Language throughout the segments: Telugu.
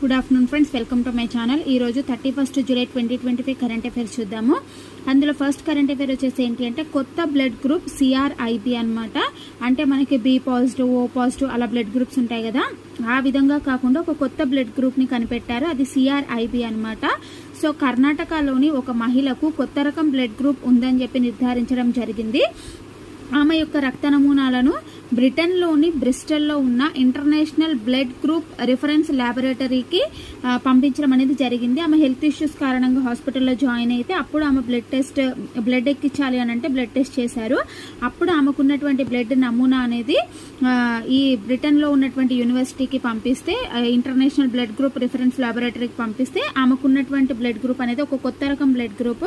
Good afternoon friends welcome to my channel ఈ రోజు thirty first July twenty twenty five current affairs చూద్దాము. అందులో ఫస్ట్ కరెంట్ అఫైర్ వచ్చేసి ఏంటి అంటే కొత్త బ్లడ్ గ్రూప్ సిఆర్ఐబి అనమాట అంటే మనకి బి పాజిటివ్ ఓ పాజిటివ్ అలా బ్లడ్ గ్రూప్స్ ఉంటాయి కదా. ఆ విధంగా కాకుండా ఒక కొత్త బ్లడ్ గ్రూప్ని కనిపెట్టారు. అది సిఆర్ఐబి అనమాట సో కర్ణాటకలోని ఒక మహిళకు కొత్త రకం బ్లడ్ గ్రూప్ ఉందని చెప్పి నిర్ధారించడం జరిగింది. ఆమె యొక్క రక్త నమూనాలను బ్రిటన్లోని బ్రిస్టల్లో ఉన్న ఇంటర్నేషనల్ బ్లడ్ గ్రూప్ రిఫరెన్స్ ల్యాబొరేటరీకి పంపించడం అనేది జరిగింది. ఆమె హెల్త్ ఇష్యూస్ కారణంగా హాస్పిటల్లో జాయిన్ అయితే అప్పుడు ఆమె బ్లడ్ టెస్ట్ బ్లడ్ ఎక్కించాలి అని అంటే బ్లడ్ టెస్ట్ చేశారు. అప్పుడు ఆమెకున్నటువంటి బ్లడ్ నమూనా అనేది ఈ బ్రిటన్లో ఉన్నటువంటి యూనివర్సిటీకి పంపిస్తే ఇంటర్నేషనల్ బ్లడ్ గ్రూప్ రిఫరెన్స్ ల్యాబొరేటరీకి పంపిస్తే ఆమెకున్నటువంటి బ్లడ్ గ్రూప్ అనేది ఒక కొత్త రకం బ్లడ్ గ్రూప్.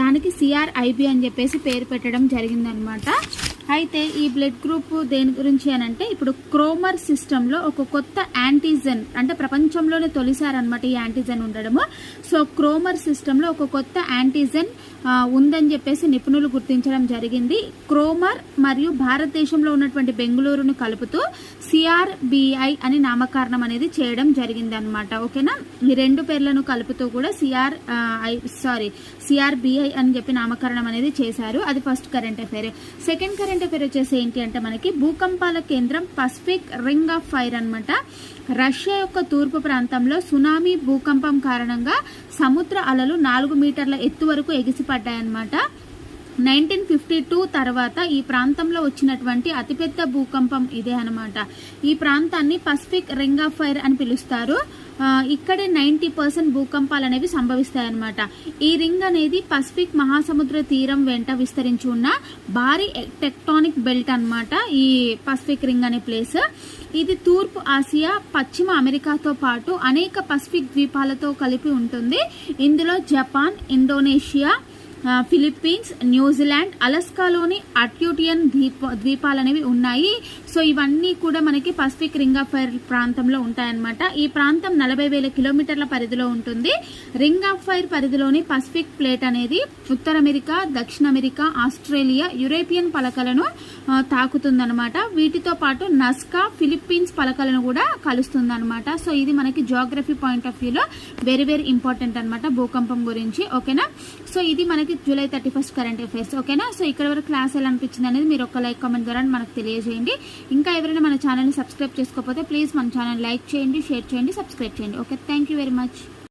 దానికి సిఆర్ఐబి అని చెప్పేసి పేరు పెట్టడం జరిగిందనమాట. అయితే ఈ బ్లడ్ గ్రూప్ దేని గురించి అని అంటే ఇప్పుడు క్రోమర్ సిస్టంలో ఒక కొత్త యాంటీజెన్ అంటే ప్రపంచంలోనే తొలిసారనమాట ఈ యాంటీజెన్ ఉండడము. సో క్రోమర్ సిస్టంలో ఒక కొత్త యాంటీజెన్ ఉందని చెప్పేసి నిపుణులు గుర్తించడం జరిగింది. క్రోమర్ మరియు భారతదేశంలో ఉన్నటువంటి బెంగళూరును కలుపుతూ సిఆర్బిఐ అని నామకరణం అనేది చేయడం జరిగింది అనమాట ఓకేనా? ఈ రెండు పేర్లను కలుపుతూ కూడా సిఆర్ ఐ సారీ సిఆర్బిఐ అని చెప్పి నామకరణం అనేది చేశారు. అది first current affair second current పేరు వచ్చేసి ఏంటి అంటే మనకి భూకంపాల కేంద్రం పసిఫిక్ రింగ్ ఆఫ్ ఫైర్ అనమాట రష్యా యొక్క తూర్పు ప్రాంతంలో సునామీ భూకంపం కారణంగా సముద్ర అలలు నాలుగు మీటర్ల ఎత్తు వరకు ఎగిసిపడ్డాయన్నమాట. నైన్టీన్ ఫిఫ్టీ టూ తర్వాత ఈ ప్రాంతంలో వచ్చినటువంటి అతిపెద్ద భూకంపం ఇదే అన్నమాట. ఈ ప్రాంతాన్ని పసిఫిక్ రింగ్ ఆఫ్ ఫైర్ అని పిలుస్తారు. ఇక్కడే నైంటీ పర్సెంట్ భూకంపాలు అనేవి సంభవిస్తాయన్నమాట. ఈ రింగ్ అనేది పసిఫిక్ మహాసముద్ర తీరం వెంట విస్తరించి ఉన్న భారీ టెక్టానిక్ బెల్ట్ అనమాట ఈ పసిఫిక్ రింగ్ అనే ప్లేస్. ఇది తూర్పు ఆసియా పశ్చిమ అమెరికాతో పాటు అనేక పసిఫిక్ ద్వీపాలతో కలిపి ఉంటుంది. ఇందులో Japan Indonesia Philippines New Zealand అలస్కాలోని Aleutian ద్వీప ద్వీపాలనేవి ఉన్నాయి. సో ఇవన్నీ కూడా మనకి పసిఫిక్ రింగ్ ఆఫ్ ఫైర్ ప్రాంతంలో ఉంటాయన్నమాట. ఈ ప్రాంతం నలభై వేల కిలోమీటర్ల పరిధిలో ఉంటుంది. రింగ్ ఆఫ్ ఫైర్ పరిధిలోని పసిఫిక్ ప్లేట్ అనేది ఉత్తర అమెరికా దక్షిణ అమెరికా ఆస్ట్రేలియా యూరోపియన్ పలకలను తాకుతుందనమాట తాకుతుందన్నమాట. వీటితో పాటు నస్కా ఫిలిప్పీన్స్ పలకలను కూడా కలుస్తుందన్నమాట. సో ఇది మనకి జోగ్రఫీ పాయింట్ ఆఫ్ వ్యూలో వెరీ వెరీ ఇంపార్టెంట్ అనమాట భూకంపం గురించి. ఓకేనా? సో ఇది మనకి July thirty first current affairs. ఓకేనా? సో ఇక్కడ వరకు క్లాస్ ఎలా అనిపించింది అనేది మీరు ఒక లైక్ కామెంట్ ద్వారా మనకు తెలియజేయండి. ఇంకా ఎవరైనా మన ఛానల్ని సబ్స్క్రైబ్ చేసుకోకపోతే ప్లీజ్ మన ఛానల్ లైక్ చేయండి షేర్ చేయండి సబ్స్క్రైబ్ చేయండి. Okay thank you very much